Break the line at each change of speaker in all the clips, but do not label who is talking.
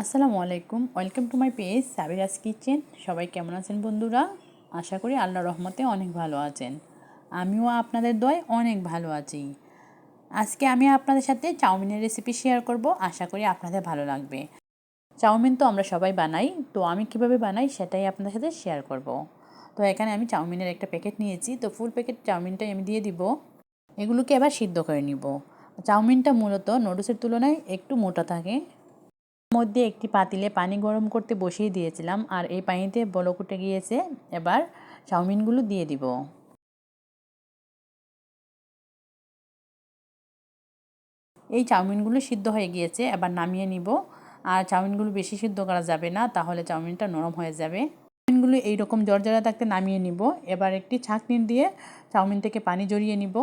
আসসালামু আলাইকুম। Welcome to my page Sabira's kitchen সবাই কেমন আছেন বন্ধুরা? আশা করি আল্লাহ রহমতে অনেক ভালো আছেন। আমিও আপনাদের দয় অনেক ভালো আছি। আজকে আমি আপনাদের সাথে চাউমিনের রেসিপি শেয়ার করব। আশা করি আপনাদের ভালো লাগবে। চাউমিন তো আমরা সবাই বানাই। তো আমি কীভাবে বানাই সেটাই আপনাদের সাথে শেয়ার করব। তো এখানে আমি চাউমিনের একটা প্যাকেট নিয়েছি। তো ফুল প্যাকেট চাউমিনটাই আমি দিয়ে দিব। এগুলোকে এবার সিদ্ধ করে নিব। চাউমিনটা মূলত নুডলসের তুলনায় একটু মোটা থাকে। মধ্যে একটি পাতিলে পানি গরম করতে বসিয়ে দিয়েছিলাম আর এই পানিতে বলক উঠে গিয়েছে, এবার চাউমিনগুলো দিয়ে দিব। এই চাউমিনগুলো সিদ্ধ হয়ে গিয়েছে, এবার নামিয়ে নিব। আর চাউমিনগুলো বেশি সিদ্ধ করা যাবে না, তাহলে চাউমিনটা নরম হয়ে যাবে। চাউমিনগুলো এইরকম জর্জরা থাকতে নামিয়ে নিব। এবার একটি ছাঁকনি দিয়ে চাউমিন থেকে পানি জড়িয়ে নিব।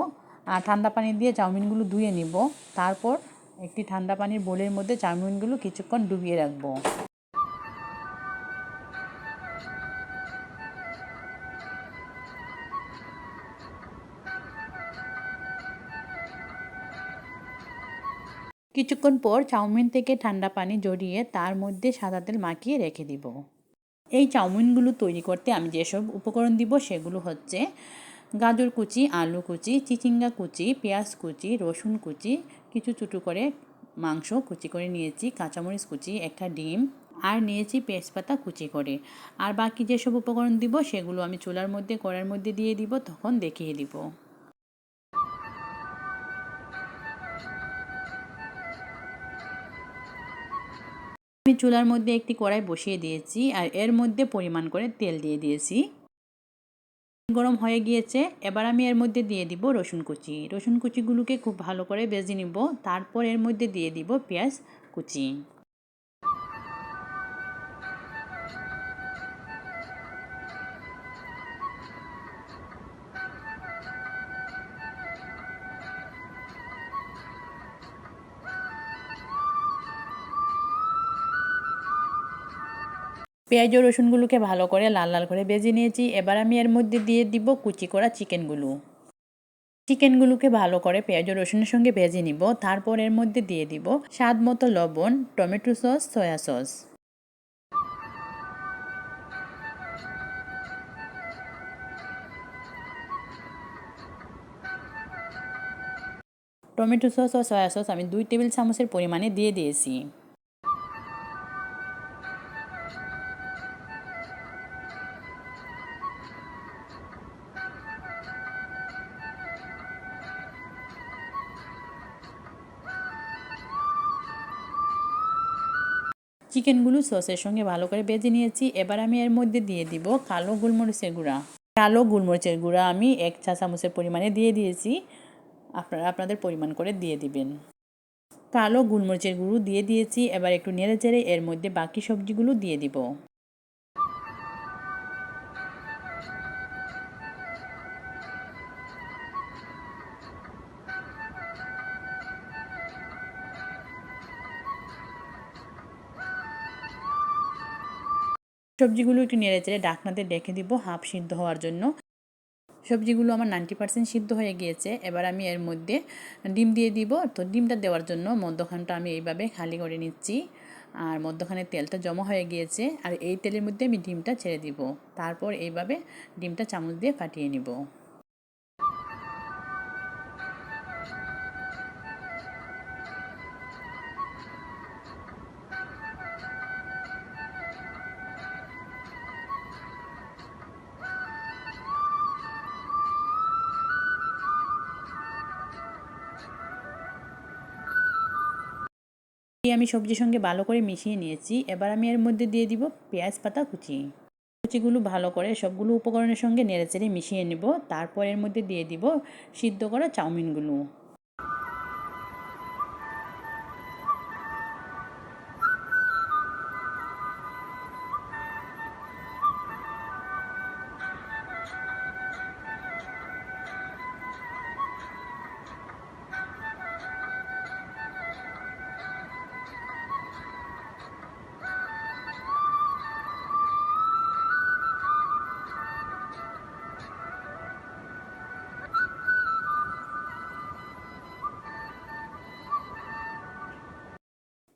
আর ঠান্ডা পানি দিয়ে চাউমিনগুলো ধুয়ে নিব। তারপর একটি ঠান্ডা পানির বোলের মধ্যে চাউমিনগুলো কিছুক্ষণ ডুবিয়ে রাখব। কিছুক্ষণ পর চাউমিন থেকে ঠান্ডা পানি জড়িয়ে তার মধ্যে সাদা তেল মাখিয়ে রেখে দিব। এই চাউমিনগুলো তৈরি করতে আমি যেসব উপকরণ দিব সেগুলো হচ্ছে গাজর কুচি, আলু কুচি, চিচিঙ্গা কুচি, পেঁয়াজ কুচি, রসুন কুচি কিছু ছোটো করে মাংস কুচি করে নিয়েছি, কাঁচামরিচ কুচি, একটা ডিম, আর নিয়েছি পেঁয়াজপাতা কুচি করে। আর বাকি যেসব উপকরণ দিব সেগুলো আমি চুলার মধ্যে, কড়ার মধ্যে দিয়ে দিব, তখন দেখিয়ে দিব। আমি চুলার মধ্যে একটি কড়াই বসিয়ে দিয়েছি, আর এর মধ্যে পরিমাণ করে তেল দিয়ে দিয়েছি। গরম হয়ে গিয়েছে, এবার আমি এর মধ্যে দিয়ে দিব রসুন কুচি। রসুন কুচিগুলোকে খুব ভালো করে বেজে নিব, তারপর এর মধ্যে দিয়ে দিব পেঁয়াজ কুচি। পেঁয়াজ ও রসুনগুলোকে ভালো করে লাল লাল করে বেজে নিয়েছি। এবার আমি এর মধ্যে দিয়ে দিব কুচি করা চিকেনগুলো। চিকেনগুলোকে ভালো করে পেঁয়াজ রসুনের সঙ্গে ভেজে নিব। তারপর এর মধ্যে দিয়ে দিব স্বাদ মতো লবণ, tomato sauce, soya sauce. Tomato sauce ও সয়া সস আমি দুই টেবিল চামচের পরিমাণে দিয়ে দিয়েছি। চিকেনগুলো সসের সঙ্গে ভালো করে বেজে নিয়েছি। এবার আমি এর মধ্যে দিয়ে দিব কালো গোলমরিচের গুঁড়া। কালো গোলমরিচের গুঁড়া আমি এক চা চামচের পরিমাণে দিয়ে দিয়েছি। আপনারা, আপনাদের পরিমাণ করে দিয়ে দিবেন। কালো গোলমরিচের গুঁড়ো দিয়ে দিয়েছি। এবার একটু নেড়ে চেড়ে এর মধ্যে বাকি সবজিগুলো দিয়ে দিব। সবজিগুলো একটু নেড়ে চেড়ে ডাকনাতে ডেকে দিব হাফ সিদ্ধ হওয়ার জন্য। সবজিগুলো আমার নাইনটি পার্সেন্ট সিদ্ধ হয়ে গিয়েছে। এবার আমি এর মধ্যে ডিম দিয়ে দিব। তো ডিমটা দেওয়ার জন্য মধ্যখানটা আমি এইভাবে খালি করে নিচ্ছি। আর মধ্যখানে তেলটা জমা হয়ে গিয়েছে। আর এই তেলের মধ্যে আমি ডিমটা ছেড়ে দিব। তারপর এইভাবে ডিমটা চামচ দিয়ে ফাটিয়ে নিব। আমি সবজির সঙ্গে ভালো করে মিশিয়ে নিয়েছি। এবার আমি এর মধ্যে দিয়ে দিব পেঁয়াজ, পাতা, কুচি। কুচিগুলো ভালো করে সবগুলো উপকরণের সঙ্গে নেড়েচেড়ে মিশিয়ে নেব। তারপর এর মধ্যে দিয়ে দিব সিদ্ধ করা চাউমিনগুলো।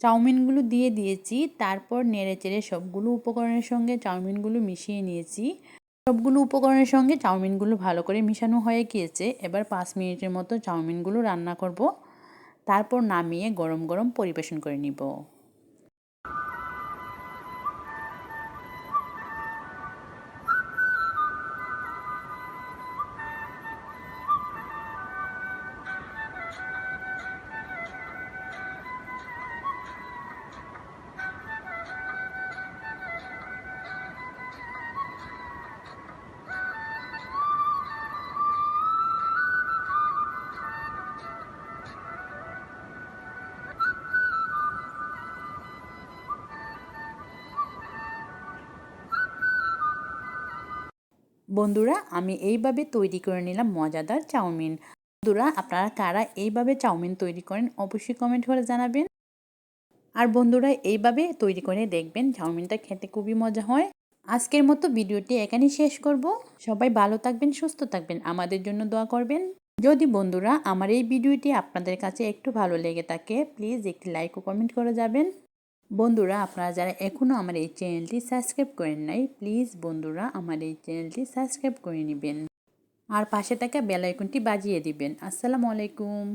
চাউমিনগুলো দিয়ে দিয়েছি, তারপর নেড়ে চেড়ে সবগুলো উপকরণের সঙ্গে চাউমিনগুলো মিশিয়ে নিয়েছি। সবগুলো উপকরণের সঙ্গে চাউমিনগুলো ভালো করে মিশানো হয়ে গিয়েছে, এবার পাঁচ মিনিটের মতো চাউমিনগুলো রান্না করব। তারপর নামিয়ে গরম গরম পরিবেশন করে নিব। বন্ধুরা, আমি এইভাবে তৈরি করে নিলাম মজাদার চাউমিন। বন্ধুরা, আপনারা কারা এইভাবে চাউমিন তৈরি করেন অবশ্যই কমেন্ট করে জানাবেন। আর বন্ধুরা, এইভাবে তৈরি করে দেখবেন চাউমিনটা খেতে খুবই মজা হয়। আজকের মতো ভিডিওটি এখানেই শেষ করব। সবাই ভালো থাকবেন, সুস্থ থাকবেন, আমাদের জন্য দোয়া করবেন। যদি বন্ধুরা আমার এই ভিডিওটি আপনাদের কাছে একটু ভালো লেগে থাকে প্লিজ একটি লাইক ও কমেন্ট করে যাবেন। বন্ধুরা, আপনারা যারা এখনও আমার এই চ্যানেলটি সাবস্ক্রাইব করেন নাই, প্লিজ বন্ধুরা, আমার এই চ্যানেলটি সাবস্ক্রাইব করে নেবেন। আর পাশে থাকা বেল আইকনটি বাজিয়ে দিবেন। আসসালামু আলাইকুম।